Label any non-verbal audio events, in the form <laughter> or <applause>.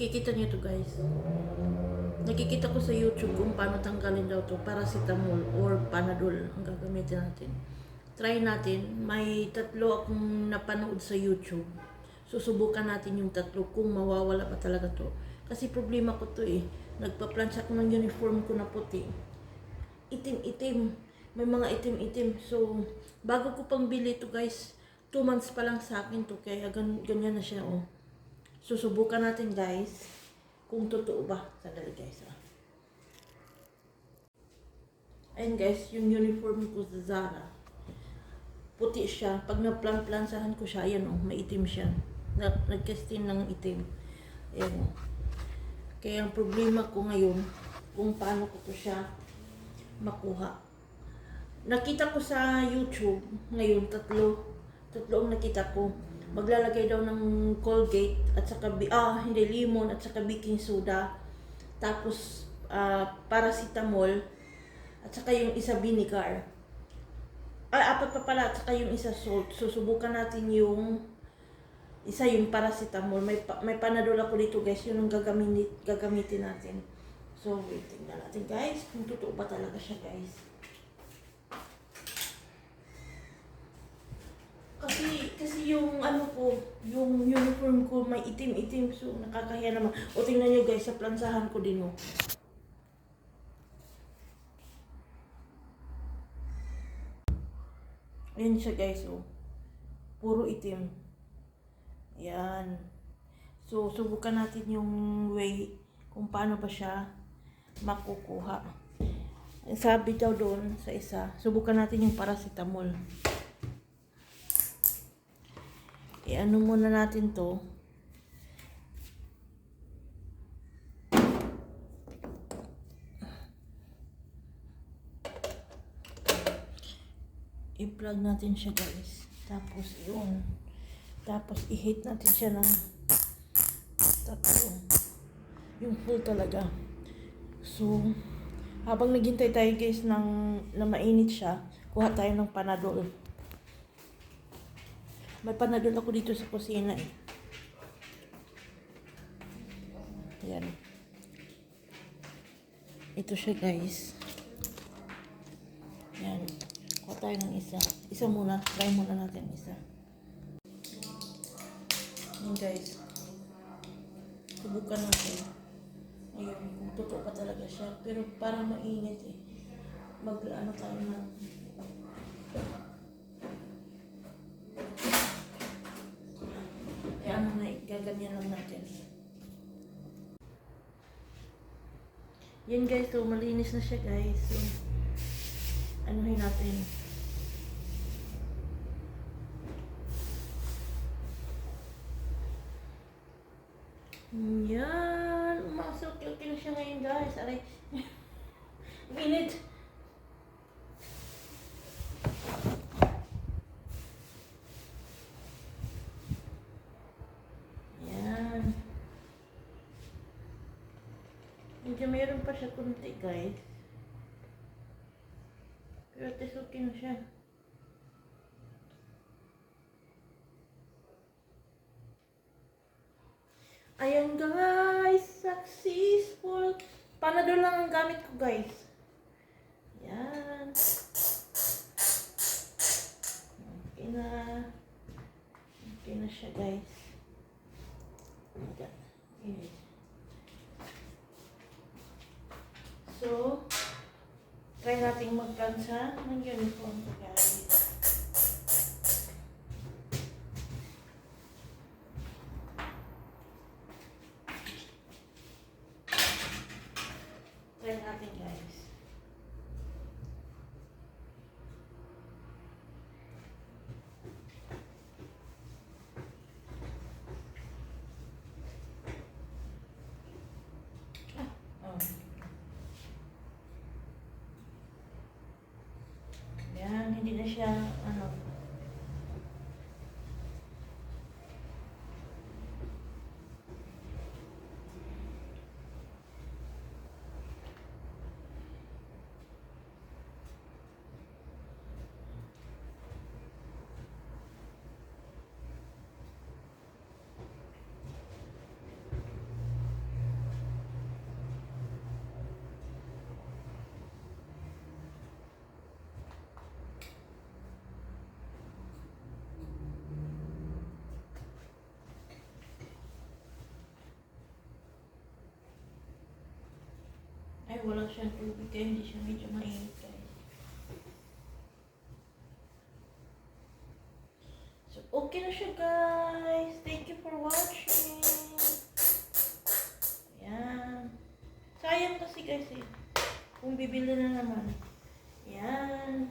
Nakikita niyo to guys. Nakikita ko sa YouTube kung paano tanggalin daw to paracetamol or panadol ang gagamitin natin. Try natin. May tatlo akong napanood sa YouTube. Susubukan natin yung tatlo kung mawawala pa talaga to. Kasi problema ko to eh. Nagpa-plancha ko ng uniform ko na puti. Itim-itim. May mga itim-itim. So, bago ko pang bili to guys, 2 months pa lang sa akin to. Kaya gan ganyan na siya oh. Susubukan natin guys kung totoo ba. Sandali guys ah. Ayun guys, yung uniform ko sa Zara. Puti siya. Pag naplan-plansahan ko siya, ayan oh, maitim siya. Na, nagkastin ng itim. Ayan oh. Kaya ang problema ko ngayon, kung paano ko to siya makuha. Nakita ko sa YouTube ngayon, tatlo. Tatlo ang nakita ko. Maglalagay daw ng Colgate at saka, ah, hindi, lemon at saka baking soda. Tapos, ah, paracetamol at saka yung isa vinegar. Ay, apat pa pala at saka yung isa salt. Susubukan natin yung isa yung paracetamol. May, pa- may panadol ako dito guys. Yun ang gagamitin, gagamitin natin. So, wait, tingnan natin guys. Kung totoo ba talaga siya guys. Kasi, kasi yung ano ko, yung uniform ko may itim-itim. So, nakakahiya naman. O tingnan nyo guys, sa plansahan ko din oh. Ayan siya guys oh. Puro itim. Ayan. So, subukan natin yung way kung paano ba siya makukuha. Sabi daw doon sa isa, subukan natin yung paracetamol. I-ano muna natin to. I-plug natin siya guys. Tapos yun. Tapos i-hit natin siya ng tatlo. Yung full talaga. So, habang naghintay tayo guys ng, na mainit siya, kuha tayo ng panadol. May panadol ako dito sa kusina eh. Yan. Ito siya guys. Yan. Kuha tayo ng isa. Isa muna. Try muna natin isa. Yan guys. Subukan natin. Ayun, kung totoo pa talaga siya. Pero parang mainit eh. Mag, ano tayo na. Kaya ano na, gaganyan lang natin. Yan guys, so malinis na siya guys. So, anuhin natin. Yan. Umasok. Okay na siya ngayon guys. Aray. <laughs> Minute. Yan. Medyo mayroon pa siya kunti guys. Pero okay na siya. Ayan guys, successful. Panadol lang ang gamit ko guys. Yan. Okay na. Okay na siya guys. Ayan. Ayan. So, try nating magplansa ng uniform ko guys. Try natin guys. Ah, oh. Yan, Ay, wala siyang tubig kaya hindi siya medyo mainit guys. So, okay na siya guys. Thank you for watching. Ayan. Sayang kasi guys eh. Kung bibili na naman. Ayan.